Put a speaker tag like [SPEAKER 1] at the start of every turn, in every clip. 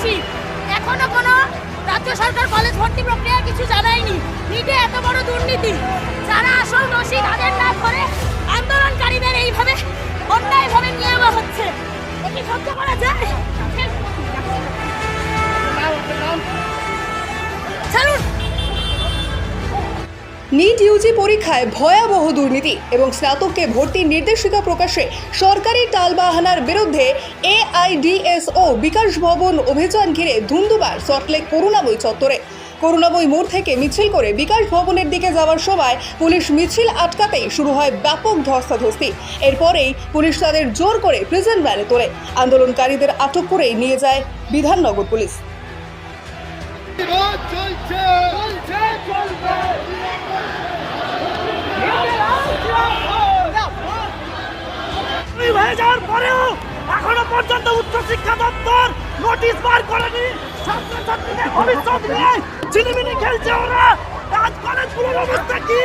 [SPEAKER 1] মাসি এখনও কোনো রাজ্য সরকার কলেজ ভর্তি প্রক্রিয়া কিছু জানায়নি। নিজে এত বড় দুর্নীতি। যারা আসল দোষী তাদের না করে আন্দোলনকারীদের এইভাবে অন্যায়ভাবে নিয়ে যাওয়া হচ্ছে। এটি সহ্য করা যায়? ছাড়ুন।
[SPEAKER 2] নিট ইউজি পরীক্ষায় ভয়াবহ দুর্নীতি এবং স্নাতককে ভর্তির নির্দেশিকা প্রকাশে সরকারি টালবাহানার বিরুদ্ধে এআইডিএসও বিকাশ ভবন অভিযান ঘিরে ধুন্দুবার সল্টলেক করুণাময়ী চত্বরে। করুণাময়ী মোড় থেকে মিছিল করে বিকাশ ভবনের দিকে যাওয়ার সময় পুলিশ মিছিল আটকাতেই শুরু হয় ব্যাপক ধস্তাধস্তি। এরপরেই পুলিশ তাদের জোর করে প্রিজন ভ্যানে তোলে। আন্দোলনকারীদের আটক করেই নিয়ে যায় বিধাননগর পুলিশ
[SPEAKER 3] বিরোধ চলছে চলছে চলবে
[SPEAKER 4] চাকরি হয়ে যাওয়ার পরেও এখনও পর্যন্ত উচ্চ শিক্ষা দপ্তর নোটিশ বার করেনি। ছাত্রছাত্রীদের ভবিষ্যৎ নিয়ে ঝিলিমিলি খেলছে ওরা। আজ কলেজগুলোর অবস্থা কি?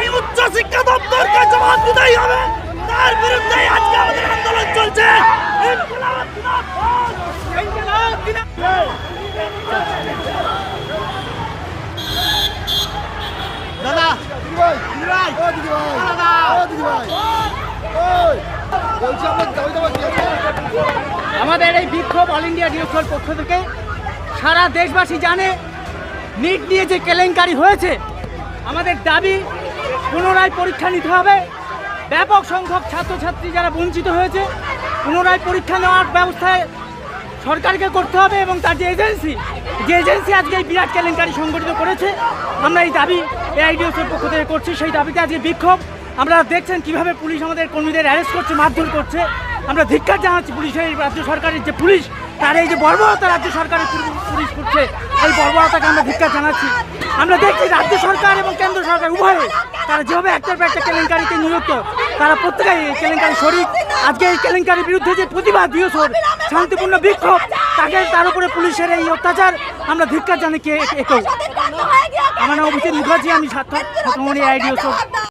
[SPEAKER 4] এই উচ্চ শিক্ষা দপ্তরকে জবাব দিতেই হবে। তার বিরুদ্ধে আজকে আমাদের আন্দোলন চলছে! দাদা
[SPEAKER 3] দিদি ভাই দিদি ভাই
[SPEAKER 4] দাদা।
[SPEAKER 3] দিদি ভাই।
[SPEAKER 5] আমাদের এই বিক্ষোভ অল ইন্ডিয়া ডিউসল পক্ষ থেকে সারা দেশবাসী জানে নিট নিয়ে যে কেলেঙ্কারি হয়েছে, আমাদের দাবি পুনরায় পরীক্ষা নিতে হবে। ব্যাপক সংখ্যক ছাত্রছাত্রী যারা বঞ্চিত হয়েছে, পুনরায় পরীক্ষা নেওয়ার ব্যবস্থায় সরকারকে করতে হবে এবং তার যে এজেন্সি যে এজেন্সি আজকে এই বিরাট কেলেঙ্কারি সংগঠিত করেছে, আমরা এই দাবি এআইডিওসের পক্ষ থেকে করছি। সেই দাবিতে আজকে বিক্ষোভ আমরা দেখছেন কীভাবে পুলিশ আমাদের কর্মীদের অ্যারেস্ট করছে, মারধর করছে। আমরা ধিক্কার জানাচ্ছি পুলিশের রাজ্য সরকারের যে পুলিশ, তার এই যে বর্বরতা রাজ্য সরকারের পুলিশ- করছে, এই বর্বরতাকে আমরা ধিক্কার জানাচ্ছি। আমরা দেখছি রাজ্য সরকার এবং কেন্দ্র সরকার উভয়ে, তারা যেভাবে একটার পর একটা কেলেঙ্কারিতে নিযুক্ত, তারা প্রত্যেকেই এই কেলেঙ্কারি শরিক। আজকে এই কেলেঙ্কারির বিরুদ্ধে যে প্রতিবাদ দিয়েছে, শান্তিপূর্ণ বিক্ষোভ, তাকে তার উপরে পুলিশের এই অত্যাচার, আমরা ধিক্কার জানি কে একেও আমার নাম অভিজিৎ মুখার্জি, আমি ছাত্রমণি আইডিও সব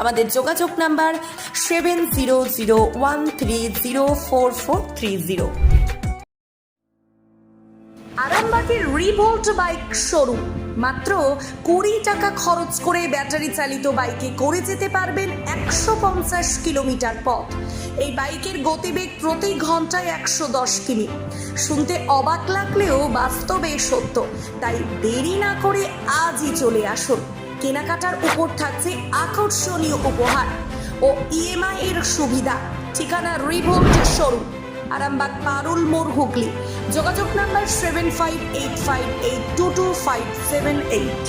[SPEAKER 6] আমাদের যোগাযোগ number seven zero zero one three zero four four three zero. আরামবাগের রিভোল্ট বাইক শোরুম। মাত্র কুড়ি টাকা খরচ করে ব্যাটারি চালিত বাইকে করে যেতে পারবেন একশো পঞ্চাশ কিলোমিটার পথ। এই বাইকের গতিবেগ প্রতি ঘন্টায় একশো দশ কিমি। শুনতে অবাক লাগলেও বাস্তবে সত্য। তাই দেরি না করে আজই চলে আসুন। কেনাকাটার উপর থাকছে আকর্ষণীয় উপহার ও ইএমআই এর সুবিধা। ঠিকানা রিভোল্ট শোরুম, আরামবাগ, পারুল, মোড় হুগলি। যোগাযোগ number seven five eight five eight two two five seven eight